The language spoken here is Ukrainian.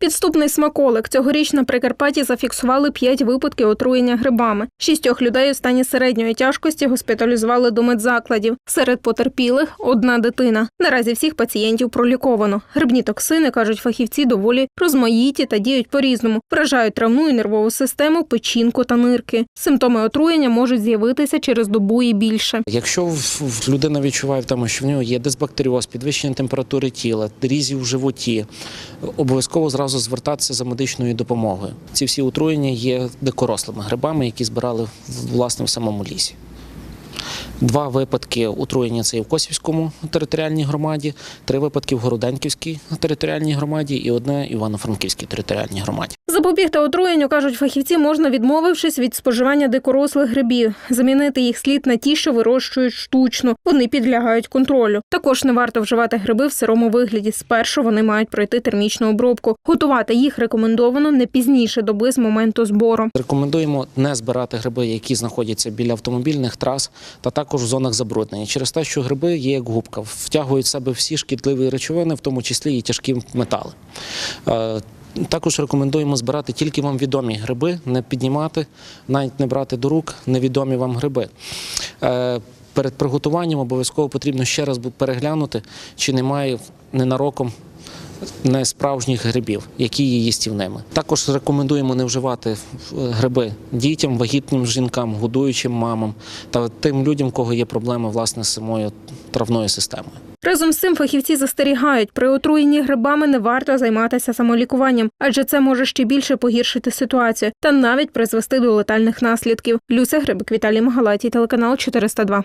Підступний смаколик. Цьогоріч на Прикарпатті зафіксували п'ять випадків отруєння грибами. Шістьох людей у стані середньої тяжкості госпіталізували до медзакладів. Серед потерпілих одна дитина. Наразі всіх пацієнтів проліковано. Грибні токсини, кажуть фахівці, доволі розмаїті та діють по-різному. Вражають травну і нервову систему, печінку та нирки. Симптоми отруєння можуть з'явитися через добу і більше. Якщо людина відчуває тому, що в нього є дисбактеріоз, підвищення температури тіла, різі в животі, обов'язково зразу звертатися за медичною допомогою. Ці всі отруєння є дикорослими грибами, які збирали власне в самому лісі. Два випадки отруєння це і в Косівському територіальній громаді, три випадки в Городенківській територіальній громаді і одне Івано-Франківській територіальній громаді. Запобігти отруєнню, кажуть фахівці, можна відмовившись від споживання дикорослих грибів. Замінити їх слід на ті, що вирощують штучно. Вони підлягають контролю. Також не варто вживати гриби в сирому вигляді. Спершу вони мають пройти термічну обробку. Готувати їх рекомендовано не пізніше доби з моменту збору. Рекомендуємо не збирати гриби, які знаходяться біля автомобільних трас та також в зонах забруднення. Через те, що гриби є як губка, втягують в себе всі шкідливі речовини, в тому числі і тяжкі метали. Також рекомендуємо збирати тільки вам відомі гриби, не піднімати, навіть не брати до рук невідомі вам гриби. Е, Перед приготуванням обов'язково потрібно ще раз переглянути, чи немає ненароком несправжніх грибів, які є їстівними. Також рекомендуємо не вживати е, гриби дітям, вагітним жінкам, годуючим мамам та тим людям, у кого є проблеми власне з самою травною системою. Разом з цим фахівці застерігають, при отруєнні грибами не варто займатися самолікуванням, адже це може ще більше погіршити ситуацію та навіть призвести до летальних наслідків. Люся Грибик, Віталій Магалатій, телеканал 402.